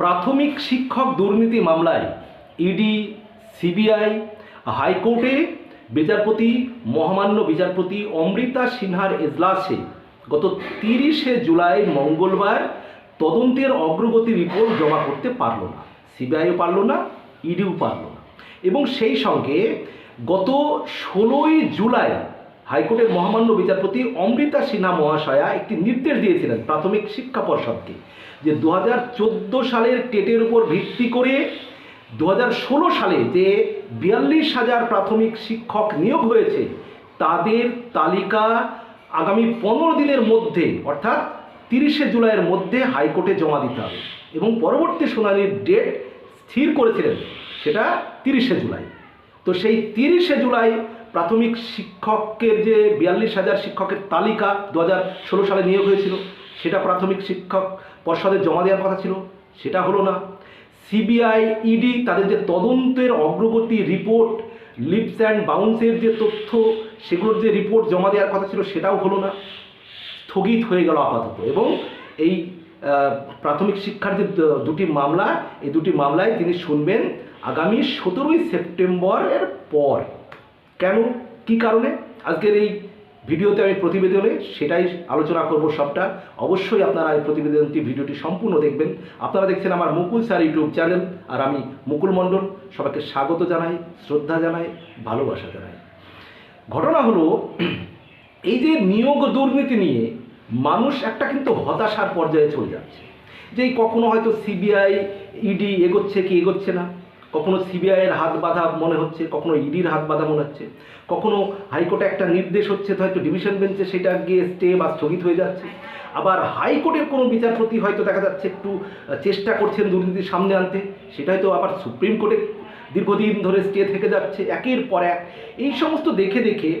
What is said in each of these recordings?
প্রাথমিক শিক্ষক দুর্নীতি মামলায় ইডি, সিবিআই, হাইকোর্টে বিচারপতি, মহামান্য বিচারপতি অমৃতা সিনহার এজলাসে গত তিরিশে জুলাই মঙ্গলবার তদন্তের অগ্রগতি রিপোর্ট জমা করতে পারল না। সিবিআইও পারল না, ইডিও পারল না। এবং সেই সঙ্গে গত ষোলোই জুলাই হাইকোর্টের মহামান্য বিচারপতি অমৃতা সিনহা মহাশয়া একটি নির্দেশ দিয়েছিলেন প্রাথমিক শিক্ষা পর্ষদকে যে দু হাজার চোদ্দ সালের টেটের উপর ভিত্তি করে দু হাজার ষোলো সালে যে বিয়াল্লিশ হাজার প্রাথমিক শিক্ষক নিয়োগ হয়েছে, তাদের তালিকা আগামী পনেরো দিনের মধ্যে, অর্থাৎ তিরিশে জুলাইয়ের মধ্যে হাইকোর্টে জমা দিতে হবে এবং পরবর্তী শুনানির ডেট স্থির করেছিলেন, সেটা তিরিশে জুলাই। তো সেই তিরিশে জুলাই প্রাথমিক শিক্ষকের যে বিয়াল্লিশ হাজার শিক্ষকের তালিকা দু হাজার ষোলো সালে নিয়োগ হয়েছিল, সেটা প্রাথমিক শিক্ষক পর্ষদে জমা দেওয়ার কথা ছিল, সেটা হলো না। সিবিআই, ইডি তাদের যে তদন্তের অগ্রগতি রিপোর্ট, লিপস অ্যান্ড বাউন্সের যে তথ্য, সেগুলোর যে রিপোর্ট জমা দেওয়ার কথা ছিল, সেটাও হলো না। স্থগিত হয়ে গেল আপাতত এবং এই প্রাথমিক শিক্ষার যে দুটি মামলা, এই দুটি মামলায় তিনি শুনবেন আগামী সতেরোই সেপ্টেম্বরের পর। কেন? কি কারণে? আজকের এই ভিডিওতে আমি প্রতিবেদনে সেটাই আলোচনা করব সবটা। অবশ্যই আপনারা এই প্রতিবেদনটি, ভিডিওটি সম্পূর্ণ দেখবেন। আপনারা দেখছেন আমার মুকুল স্যার ইউটিউব চ্যানেল, আর আমি মুকুল মণ্ডল। সবাইকে স্বাগত জানাই, শ্রদ্ধা জানাই, ভালোবাসা জানাই। ঘটনা হলো, এই যে নিয়োগ দুর্নীতি নিয়ে মানুষ একটা কিন্তু হতাশার পর্যায়ে চলে যাচ্ছে। যে কখনো হয়তো সিবিআই, ইডি এগোচ্ছে কি এগোচ্ছে না। কখনো সিবিআইয়ের হাত বাঁধা মনে হচ্ছে, কখনো ইডির হাত বাঁধা মনে হচ্ছে, কখনো হাইকোর্টে একটা নির্দেশ হচ্ছে, হয়তো ডিভিশন বেঞ্চে সেটা গিয়ে স্টে বা স্থগিত হয়ে যাচ্ছে। আবার হাইকোর্টের কোনো বিচারপতি হয়তো দেখা যাচ্ছে একটু চেষ্টা করছেন দুর্নীতির সামনে আনতে, সেটা হয়তো আবার সুপ্রিম কোর্টে দীর্ঘদিন ধরে স্টে থেকে যাচ্ছে, একের পর এক। এই সমস্ত দেখে দেখে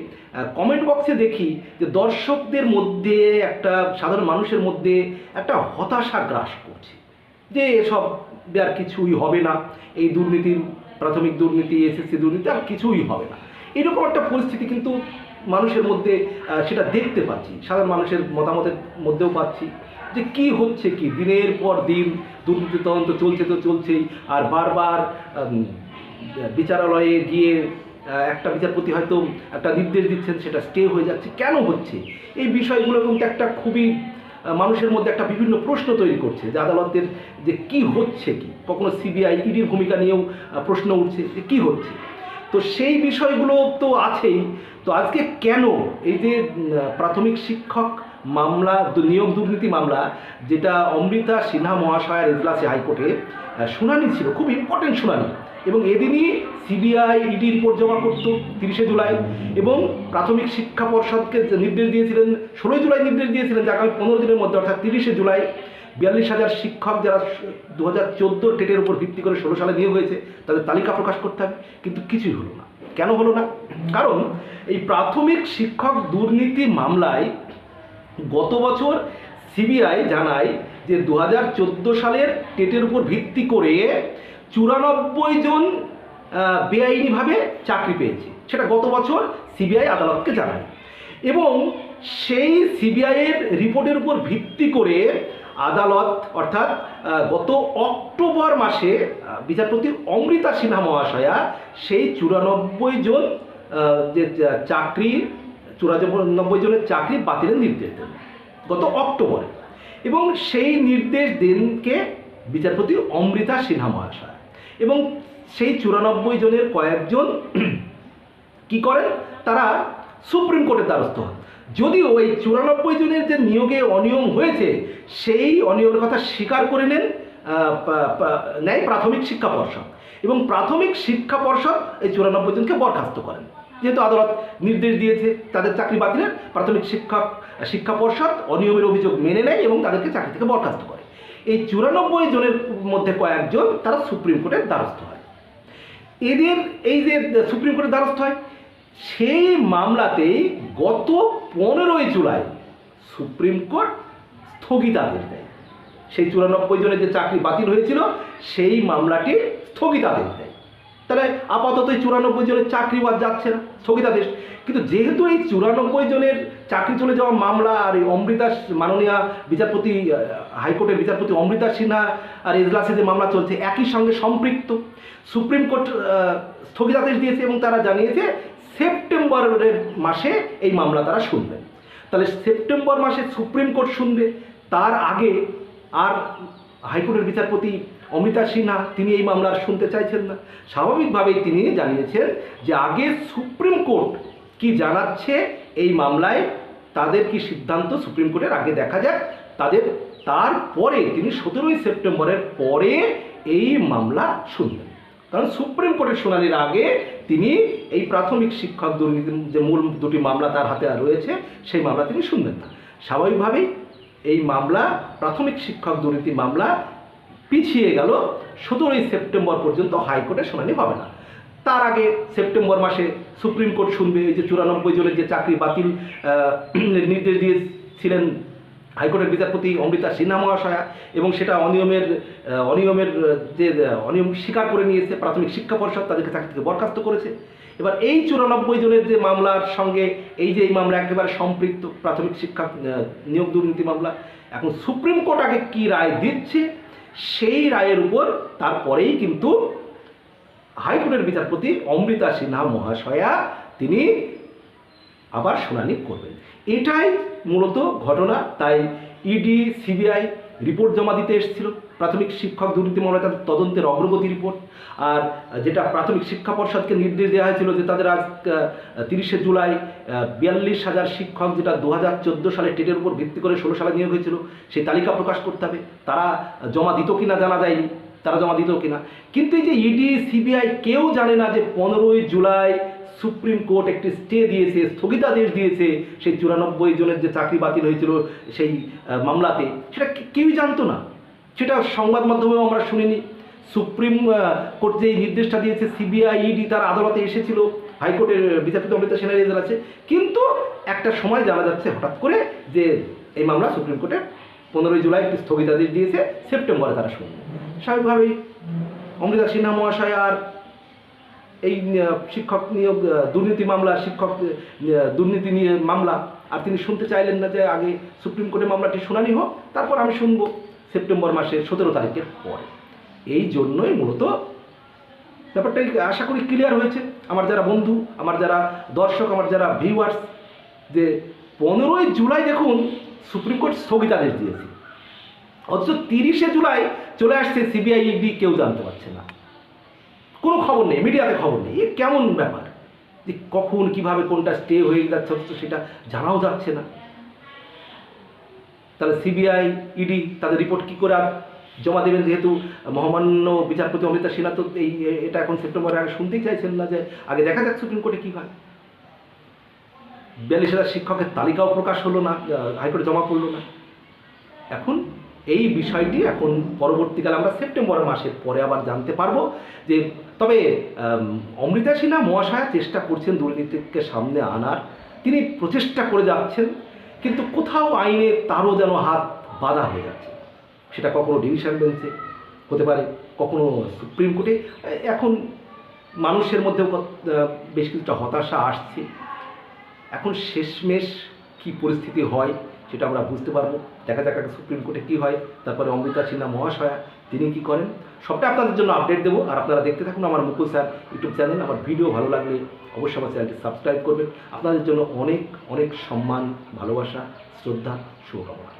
কমেন্ট বক্সে দেখি যে দর্শকদের মধ্যে একটা, সাধারণ মানুষের মধ্যে একটা হতাশা গ্রাস করছে। যে এসব আর কিছুই হবে না, এই দুর্নীতির, প্রাথমিক দুর্নীতি, এসএসসি দুর্নীতি, আর কিছুই হবে না। এরকম একটা পরিস্থিতি কিন্তু মানুষের মধ্যে সেটা দেখতে পাচ্ছি। সাধারণ মানুষের মতামতের মধ্যেও পাচ্ছি যে কি হচ্ছে কি? দিনের পর দিন দুর্নীতি তদন্ত চলছে তো চলছেই, আর বারবার বিচারালয়ে গিয়ে একটা বিচারপতি হয়তো একটা নির্দেশ দিচ্ছেন, সেটা স্টে হয়ে যাচ্ছে। কেন হচ্ছে? এই বিষয়গুলো কিন্তু একটা খুবই মানুষের মধ্যে একটা বিভিন্ন প্রশ্ন তৈরি করছে যে আদালতের যে কি হচ্ছে কি? কখনো সিবিআই ইডির ভূমিকা নিয়েও প্রশ্ন উঠছে যে কী হচ্ছে? তো সেই বিষয়গুলো তো আছেই। তো আজকে কেন এই যে প্রাথমিক শিক্ষক মামলা নিয়োগ দুর্নীতি মামলা, যেটা অমৃতা সিনহা মহাশয়ের এজলাসে হাইকোর্টে শুনানি ছিল, খুব ইম্পর্টেন্ট শুনানি। এবং এদিনই সিবিআই, ইডি রিপোর্ট জমা করত তিরিশে জুলাই। এবং প্রাথমিক শিক্ষা পর্ষদকে নির্দেশ দিয়েছিলেন, ষোলোই জুলাই নির্দেশ দিয়েছিলেন যে আগামী পনেরো দিনের মধ্যে, অর্থাৎ তিরিশে জুলাই, বিয়াল্লিশ হাজার শিক্ষক যারা দু হাজার চোদ্দোর টেটের উপর ভিত্তি করে ষোলো সালে নিয়োগ হয়েছে, তাদের তালিকা প্রকাশ করতে হবে। কিন্তু কিছুই হলো না। কেন হলো না? কারণ এই প্রাথমিক শিক্ষক দুর্নীতি মামলায় গত বছর সিবিআই জানায় যে দু হাজার চোদ্দ সালের টেটের উপর ভিত্তি করে চুরানব্বই জন বেআইনিভাবে চাকরি পেয়েছে। সেটা গত বছর সিবিআই আদালতকে জানায়। এবং সেই সিবিআইয়ের রিপোর্টের উপর ভিত্তি করে আদালত, অর্থাৎ গত অক্টোবর মাসে বিচারপতি অমৃতা সিনহা মহাশয়া সেই চুরানব্বই জন যে, চাকরি, চুরানব্বই জনের চাকরি বাতিলের নির্দেশ দেন, গত অক্টোবরে। এবং সেই নির্দেশ দেনকে বিচারপতি অমৃতা সিনহা মহাশয় এবং সেই চুরানব্বই জনের কয়েকজন কি করেন? তারা সুপ্রিম কোর্টের দ্বারস্থ হন। যদিও এই চুরানব্বই জনের যে নিয়োগে অনিয়ম হয়েছে, সেই অনিয়মের কথা স্বীকার করে নেন নেয় প্রাথমিক শিক্ষা পর্ষদ। এবং প্রাথমিক শিক্ষা পর্ষদ এই চুরানব্বই জনকে বরখাস্ত করেন। যেহেতু আদালত নির্দেশ দিয়েছে, তাদের চাকরি বাতিলের, প্রাথমিক শিক্ষক শিক্ষা পর্ষদ অনিয়মের অভিযোগ মেনে নেয় এবং তাদেরকে চাকরি থেকে বরখাস্ত করে। এই চুরানব্বই জনের মধ্যে কয়েকজন তারা সুপ্রিম কোর্টের দ্বারস্থ হয়। এদের এই যে সুপ্রিম কোর্টের দ্বারস্থ হয়, সেই মামলাতেই গত পনেরোই জুলাই সুপ্রিম কোর্ট স্থগিতাদেশ দেয়। সেই চুরানব্বই জনের যে চাকরি বাতিল হয়েছিল, সেই মামলাটি স্থগিতাদেশ তাহলে আপাতত এই চুরানব্বই জনের চাকরি বাদ যাচ্ছে না। স্থগিতাদেশ কিন্তু যেহেতু এই চুরানব্বই জনের চাকরি চলে যাওয়া মামলা আর এই অমৃতা মাননীয় বিচারপতি হাইকোর্টের বিচারপতি অমৃতা সিনহা আর এজলাসে যে মামলা চলছে, একই সঙ্গে সম্পৃক্ত। সুপ্রিম কোর্ট স্থগিতাদেশ দিয়েছে এবং তারা জানিয়েছে সেপ্টেম্বরের মাসে এই মামলা তারা শুনবেন তাহলে সেপ্টেম্বর মাসে সুপ্রিম কোর্ট শুনবে, তার আগে আর হাইকোর্টের বিচারপতি অমিতা সিনহা, তিনি এই মামলা শুনতে চাইছেন না। স্বাভাবিকভাবেই তিনি জানিয়েছেন যে আগে সুপ্রিম কোর্ট কি জানাচ্ছে এই মামলায়, তাদের কি সিদ্ধান্ত সুপ্রিম কোর্টের আগে দেখা যাক। তাদের, তারপরে তিনি সতেরোই সেপ্টেম্বরের পরে এই মামলা শুনবেন। কারণ সুপ্রিম কোর্টের শুনানির আগে তিনি এই প্রাথমিক শিক্ষক দুর্নীতি যে মূল দুটি মামলা তার হাতে রয়েছে, সেই মামলা তিনি শুনবেন না। স্বাভাবিকভাবেই এই মামলা, প্রাথমিক শিক্ষক দুর্নীতি মামলা পিছিয়ে গেল। সতেরোই সেপ্টেম্বর পর্যন্ত হাইকোর্টে শুনানি হবে না। তার আগে সেপ্টেম্বর মাসে সুপ্রিম কোর্ট শুনবে এই যে চুরানব্বই জনের যে চাকরি বাতিল নির্দেশ দিয়েছিলেন হাইকোর্টের বিচারপতি অমৃতা সিনহা মহাশয়া এবং সেটা অনিয়মের অনিয়মের যে অনিয়ম স্বীকার করে নিয়েছে, প্রাথমিক শিক্ষা পরিষদ তাদেরকে চাকরি থেকে বরখাস্ত করেছে। এবার এই চুরানব্বই জনের যে মামলার সঙ্গে এই যে এই মামলা একেবারে সম্পৃক্ত প্রাথমিক শিক্ষা নিয়োগ দুর্নীতি মামলা, এখন সুপ্রিম কোর্ট আগে কী রায় দিচ্ছে? সেই রায়ের উপর তারপরেই কিন্তু হাইকোর্টের বিচারপতি অমৃতা সিনহা মহাশয়া তিনি আবার শুনানি করবেন। এটাই মূলত ঘটনা। তাই ইডি, সিবিআই রিপোর্ট জমা দিতে এসেছিল। প্রাথমিক শিক্ষক দুর্নীতি মামলা তাদের তদন্তের অগ্রগতি রিপোর্ট। আর যেটা প্রাথমিক শিক্ষা পর্ষদকে নির্দেশ দেওয়া হয়েছিল যে তাদের আজ তিরিশে জুলাই বিয়াল্লিশ হাজার শিক্ষক যেটা দু হাজার চোদ্দ সালে টেটের উপর ভিত্তি করে ষোলো সালে নিয়োগ হয়েছিল, সেই তালিকা প্রকাশ করতে হবে। তারা জমা দিত কিনা জানা যায়নি। তারা জমা দিত কিনা। কিন্তু এই যে ইডি, সিবিআই কেউ জানে না যে পনেরোই জুলাই সুপ্রিম কোর্ট একটি স্টে দিয়েছে, স্থগিতাদেশ দিয়েছে, সেই চুরানব্বই জনের যে চাকরি বাতিল হয়েছিল সেই মামলাতে। সেটা কেউই জানতো না? সেটা সংবাদ মাধ্যমেও আমরা শুনিনি। সুপ্রিম কোর্ট যে নির্দেশটা দিয়েছে, সিবিআই ইডি তার আদালতে এসেছিল। হাইকোর্টের বিচারপতি অমৃতা সেনের রেজাল্ট আছে। কিন্তু একটা সময় জানা যাচ্ছে হঠাৎ করে যে এই মামলা সুপ্রিম কোর্টে পনেরোই জুলাই একটি স্থগিতাদেশ দিয়েছে, সেপ্টেম্বরে তারা শুনবে। স্বাভাবিকভাবেই অমৃতা সিনহা মহাশয় আর এই শিক্ষক নিয়োগ দুর্নীতি মামলা, শিক্ষক দুর্নীতি নিয়ে মামলা। আর তিনি শুনতে চাইলেন না যে আগে সুপ্রিম কোর্টে মামলাটি শুনানি হোক, তারপর আমি শুনব সেপ্টেম্বর মাসের সতেরো তারিখের পরে। এই জন্যই মূলত ব্যাপারটা আশা করি ক্লিয়ার হয়েছে। আমার যারা বন্ধু, আমার যারা দর্শক, আমার যারা ভিউয়ার্স যে পনেরোই জুলাই দেখুন, সুপ্রিম কোর্ট স্থগিতাদেশ দিয়েছে। অথচ তিরিশে জুলাই চলে আসছে সিবিআই ইডি কেউ জানতে পারছে না। কোনো খবর নেই, মিডিয়াতে খবর নেই। এ কেমন ব্যাপার? যে কখন, কীভাবে, কোনটা স্টে হয়ে যাচ্ছে অথচ সেটা জানাও যাচ্ছে না। তাহলে সিবিআই ইডি তাদের রিপোর্ট কি করে জমা দেবেন? যেহেতু মহামান্য বিচারপতি অমৃতা সিনহা তো এই এটা এখন সেপ্টেম্বরের আগে শুনতেই চাইছেন না যে আগে দেখা যাক সুপ্রিম কোর্টে কী হয়। বিয়াল্লিশ হাজার শিক্ষকের তালিকাও প্রকাশ হলো না হাইকোর্টে জমা পড়ল না। এখন এই বিষয়টি এখন পরবর্তীকালে আমরা সেপ্টেম্বর মাসের পরে আবার জানতে পারব যে, তবে অমৃতা সিনহা মহাশয়া চেষ্টা করছেন দুর্নীতিকে সামনে আনার। তিনি প্রচেষ্টা করে যাচ্ছেন, কিন্তু কোথাও আইনে তারও যেন হাত বাধা হয়ে যাচ্ছে। সেটা কখনো ডিভিশন বেঞ্চে হতে পারে, কখনো সুপ্রিম কোর্টে। এখন মানুষের মধ্যেও বেশ কিছুটা হতাশা আসছে। এখন শেষমেশ কি পরিস্থিতি হয় সেটা আমরা বুঝতে পারব। দেখা যাক একটা সুপ্রিম কোর্টে কী হয়। তারপরে অমৃতা সিনহা মহাশয়া, তিনি কি করেন? সবটা আপনাদের জন্য আপডেট দেবো। আর আপনারা দেখতে থাকুন আমার মুকুল স্যার ইউটিউব চ্যানেল। আমার ভিডিও ভালো লাগলে অবশ্যই আমার চ্যানেলটি সাবস্ক্রাইব করবেন। আপনাদের জন্য অনেক অনেক সম্মান, ভালোবাসা, শ্রদ্ধা, শুভকামনা।